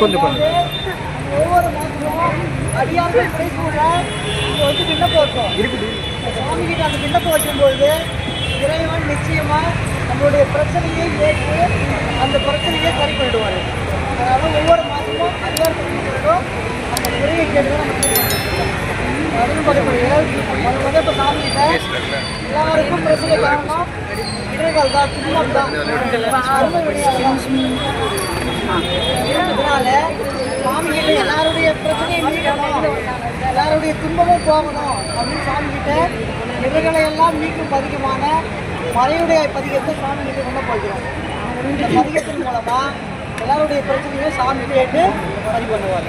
கொஞ்சம் கொஞ்சம். ஒவ்வொரு மாதமும் அடியார்கள் இங்கே வந்து விண்ணப்பம் வைப்போம். இருக்குது. சுவாமி கிட்ட அந்த விண்ணப்பம் வைக்கும்பொழுது இறைவன் நிச்சயமா நம்மளுடைய பிரச்சனையை ஏற்று அந்த பிரச்சனையை சரி பண்ணிடுவார். அதனால ஒவ்வொரு மாதமும் அடியார் கிடைக்கிறதும் அந்த குறையை கேட்டு நம்ம. அதுவும் வந்து இப்போ சாமி கிட்ட எல்லாருக்கும் பிரச்சனை காரணம் தான் துன்பம் தான் அருமை சாமி கிட்ட எல்லாருடைய பிரச்சனையும் நீக்கணும் எல்லாருடைய துன்பமும் போகணும் அப்படின்னு சாமி கிட்ட இவர்களை எல்லாம் நீக்கும் பதிகமான மறையுடைய பதிகத்தை சாமி கிட்ட கொண்டு போகிறோம் இந்த பதிகத்தின் மூலமா எல்லாருடைய பிரச்சனையும் சாமி கேட்டு சரி பண்ணுவார்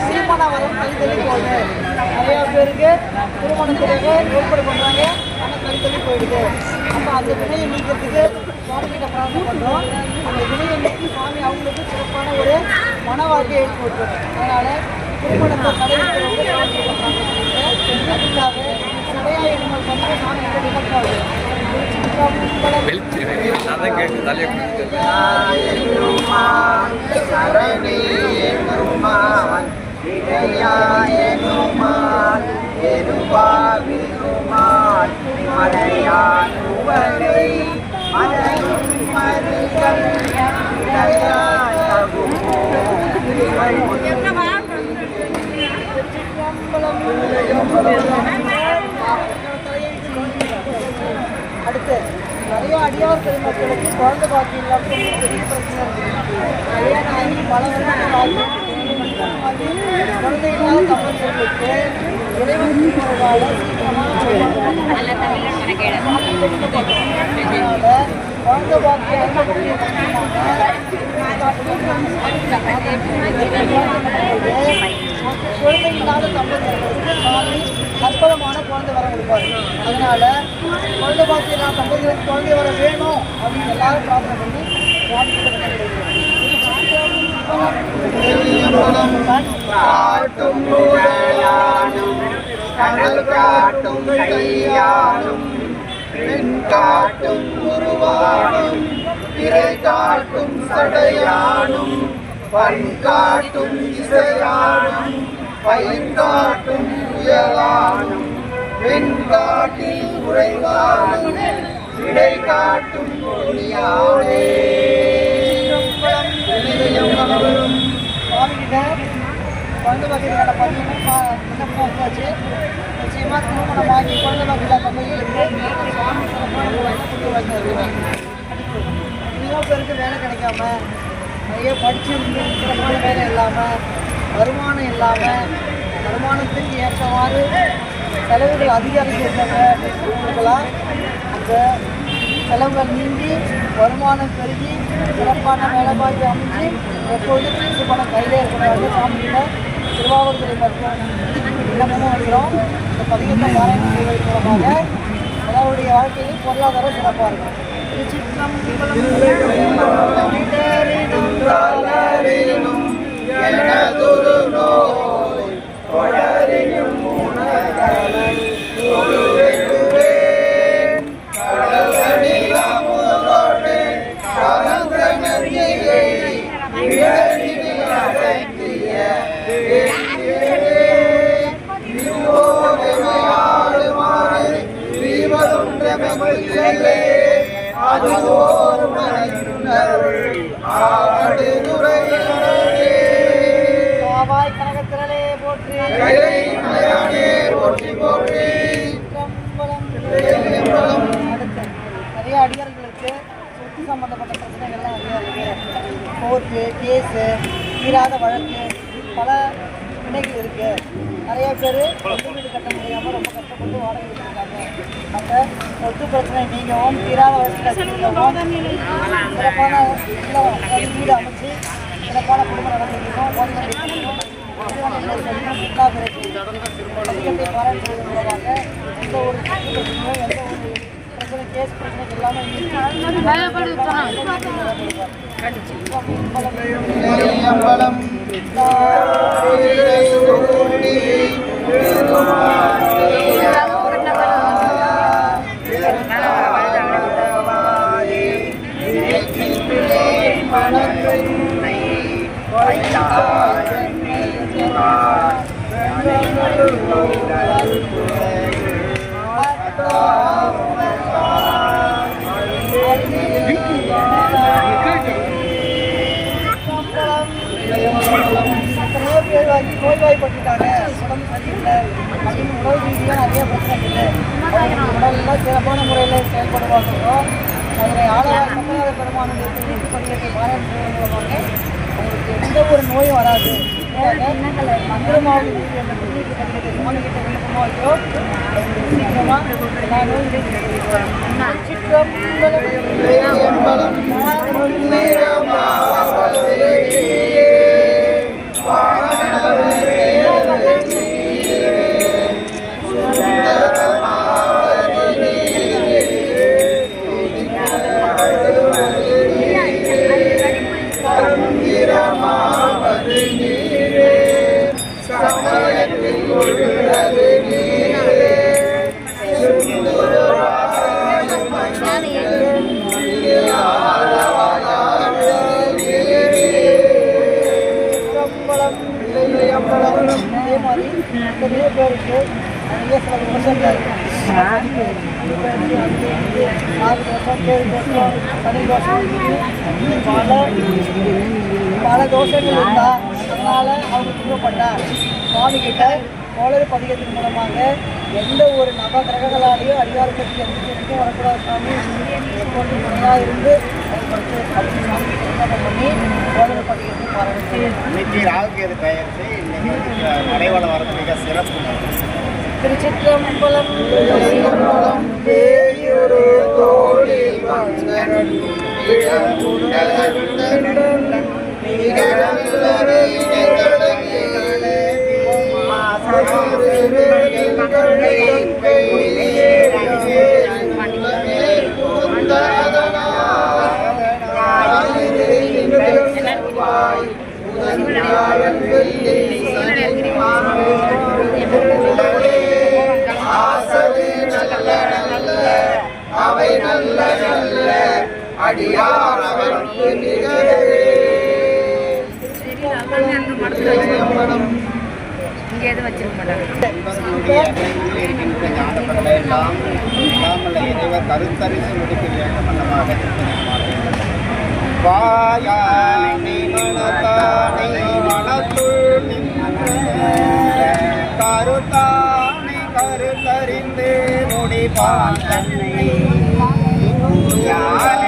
திருமண வரம் கைத்தறி போகுது நிறையா பேருக்கு திருமணத்திலேயே ஏற்பாடு பண்ணுறாங்க ஆனால் கைத்தறி போயிடுது அப்போ அந்த வினையை நீக்கிறதுக்கு சுவாமி பிரார்த்தனை பண்ணுறோம் அந்த வினையை நீக்கி சுவாமி அவங்களுக்கு சிறப்பான ஒரு மன வாழ்க்கையை ஏற்படுத்தும் அதனால் திருமணத்தை தடைவிக்கிறவங்க சுவாமி கிட்ட பிரார்த்தனை பண்ணுங்க அதுக்காக சடையா எண்ணங்கள் வந்து சாமி கிட்ட விளக்காது வெல்த் நான் தான் கேட்டு தலையை கொடுத்து பெருமக்களுக்கு குழந்தை பாக்கி இல்லாமல் பெரிய பிரச்சனை இருக்குது கல்யாணம் ஆகி பல வருஷம் ஆகி குழந்தை இல்லாத தம்பதிகளுக்கு இறைவன் திருமணத்தால அதனால குழந்தை பாக்கி குழந்தை இல்லாத தம்பதிகளுக்கு சாமி அற்புதமான குழந்தை வர கொடுப்பாரு. அதனால குழந்தை பாக்கி நான் தம்பதிகளுக்கு குழந்தை வர வேணும் அப்படின்னு எல்லாரும் பிரார்த்தனை பண்ணி காட்டும் கடல் காட்டும் கையானும் பெண் காட்டும் உருவானும் பிறை காட்டும் சடையானும் பண் காட்டும் இசையானும் பயிர் காட்டும் புயலானும் பெண் காட்டில் உறைவானும் இடை காட்டும் ஒளியானே குழந்தை பாக்கியத்துக்கான பதிவு நிச்சயமாக திருமணம் ஆகி குழந்தை பாக்கிய தம்பதிகளுக்கு சுவாமி சிறப்பான முறையில் கொடுத்து பேருக்கு வேலை கிடைக்காம நிறைய படித்து வேலை இல்லாமல் வருமானம் இல்லாமல் வருமானத்திற்கு ஏற்றவாறு செலவுகள் அதிகரிக்க அந்த செலவுகள் நீங்கி வருமானம் பெருகி சிறப்பான வேலைவாய்ப்பு அமைஞ்சு எப்பொழுதும் காசு பணம் கையிலே இருக்கிறார்கள் சாமியில் திருவாவூர்துறை மருத்துவமனை இடமும் வைக்கிறோம் இந்த பதினெட்டு பாராயணம் செய்வதன் மூலமாக அவருடைய வாழ்க்கையில் பொருளாதாரம் சிறப்பாக இருக்கும். தளரினும் தீபதுண்டமெல்லே அது ஓர் மனிதர்கள் ஆடுதுறையிலே பாபாய் கனகத்திரளே போற்றி. கைலை மலையானே போற்றி போற்றி. நிறைய அடியார்களுக்கு சொத்து சம்பந்தப்பட்ட பிரச்சனைகள்லாம் நிறைய இருக்கு. கோர்ட்டு கேஸு தீராத வழக்கு பல பிரச்சனைகள் இருக்கு. நிறைய பேர் கட்ட முடியாம ரொம்ப கஷ்டப்பட்டு வாடகை அந்த சொத்து பிரச்சனை நீங்கவும் தீராத வழக்கில் சிறப்பான வீடு அமைச்சு சிறப்பான குடும்பம் நடந்திருக்கணும் குழந்தை இருக்கணும் அதிகத்தை மூலமாக எந்த ஒரு பிரச்சனையோ எந்த ஒரு பிரச்சனை கேஸ் பிரச்சனை Jesus. சூடி நோய்வாய்ப்பட்டுட்டாங்க. உடம்பு சரியில்லை. அப்படின்னு உடல் ரீதியாக நிறைய பிரச்சனை அவங்க உடலில் சிறப்பான முறையில் செயல்படுவாங்களோ அதில் ஆளாக சமநாத பெருமானுடைய திருநீட்டு பதிகத்தை பாராட்டுவது மூலமாக அவங்களுக்கு எந்த ஒரு நோயும் வராது. மந்திரமாவது என்ற திருநீட்டு பதிகத்தை சுவாமி விண்ணப்பமாக வைக்கிறோம். எல்லா நோயும் சிற்றம் அதே மாதிரி நிறைய பேருக்கு நிறைய சில விமர்சனங்கள் இருக்கு. ஆறு தோஷம் பேரு தோஷம் சனி தோஷம் பல பல தோஷங்கள் இருந்தால் அதனால் அவங்க துன்பப்பட்டா சுவாமி கிட்ட கோளறு பதிகத்தின் மூலமாக எந்த ஒரு நவ கிரகங்களாலேயும் அதிகாரத்துக்கு எந்த விஷயத்துக்கும் வரக்கூடாது சாமி. எப்போது துணையாக இருந்து செயல்படுத்து அப்படின்னு சாமி விண்ணப்பம் பண்ணி கோளறு பதிகத்தை பாருங்க இன்னைக்கு ராகுகேது பெயர்ச்சி இன்னைக்கு வந்து நடைவளம் வரது மிக சிறப்பு. திருச்சிற்றம்பலம் பேயுரு தோழி அடியார் இங்கே எதுவும் வச்சிருக்க மாட்டாங்க எல்லாம் இல்லாமல் இறைவர் கருத்தரிசி முடிக்க வேண்டும் வாயானை மனத்துள் நின்ற கருத்தானை கருத்தறிந்து முடிப்பான் தன்னை. யானை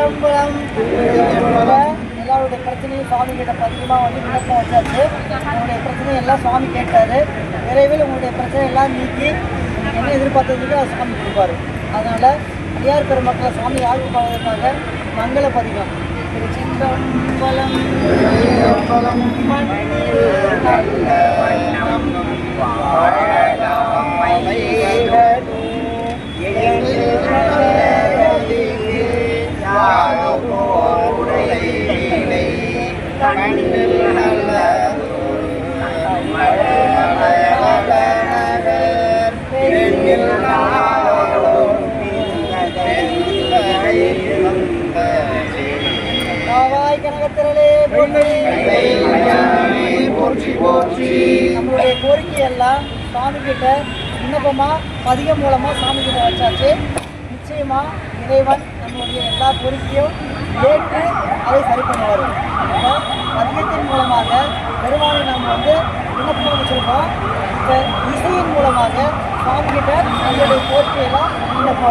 திருச்சிற்றம்பலம் எல்லாருடைய பிரச்சனையும் சுவாமி கிட்ட பதிகமாக வந்து விண்ணப்பம் வச்சாச்சு உங்களுடைய பிரச்சனை எல்லாம் சுவாமி கேட்டாரு விரைவில் உங்களுடைய பிரச்சனை எல்லாம் நீக்கி என்ன எதிர்பார்த்ததுக்கு அது சுவாமி கொடுப்பாரு அதனால அடியார் பெருமக்களை சுவாமி வாழ்க்கை பாவதற்காக மங்கள பதிகம் திருச்சிற்றம்பலம் அம்பலம் நல்ல நம்மளுடைய கோரிக்கை எல்லாம் சாமி கிட்ட விண்ணப்பமா பதிகம் மூலமா சாமி கிட்ட வச்சாச்சு நிச்சயமா இறைவன் நம்மளுடைய எல்லா பொறுப்பையும் ஏற்று அதை சரி பண்ணுவார். இப்போ மதியத்தின் மூலமாக பெருமாளை நாம் வந்து விண்ணப்பம் வச்சுருக்கோம். இப்போ இசையின் மூலமாக சாமிகிட்ட நம்மளுடைய கோரிக்கையெல்லாம் விண்ணப்பம்